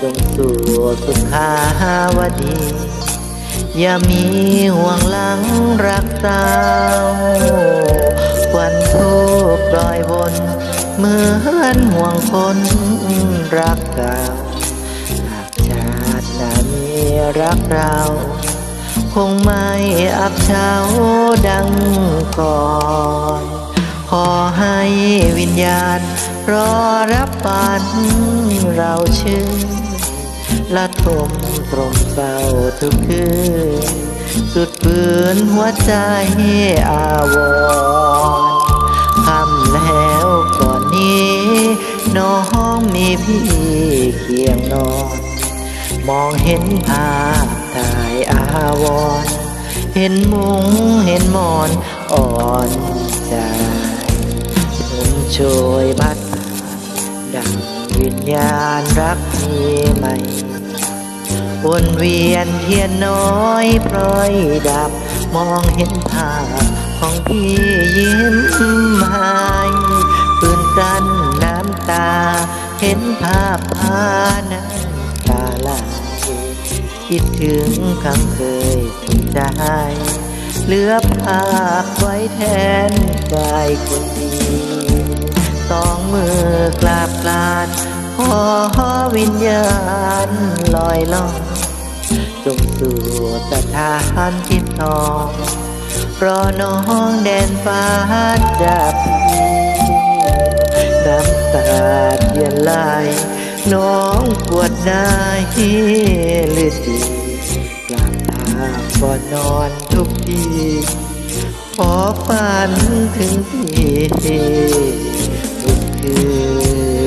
จงสู่สุขาวดี อย่ามีห่วงหลังรักสาวควันทูบรอยวนเหมือนห่วงคนรักเก่าหากชาติหน้ามีรักเรา คงไม่อับเฉาดัง เราชื่อละทมตรมเศร้าทุกคืน สุดปืนหัวใจอาวรคำแล้วก่อนนี้ น้องมีพี่เคียงนอน มองเห็นภาพถ่ายอาวรเห็นมุงเห็นมอนอ่อนใจผมช่วยพัด ดังวิญญาณรักที่ใหม่ วนเวียนเทียนน้อยพลอยดับ มองเห็นภาพของพี่ยิ้มให้ปืนกันน้ำตา เห็นภาพพาน้ำตาไหลคิดถึงคำเคยสุขใจเหลือภาพไว้แทนกายคนดี สองมือกราบกลานขอวิญญาณลอยล่องจงสู่สถานที่ทองรอน้องแดนฟ้าดับน้ำตาเทียนไหลน้องปวดนายเลือดดีกลับตาก่อนนอนทุกทีขอฝันถึงพี่ ทุกคืน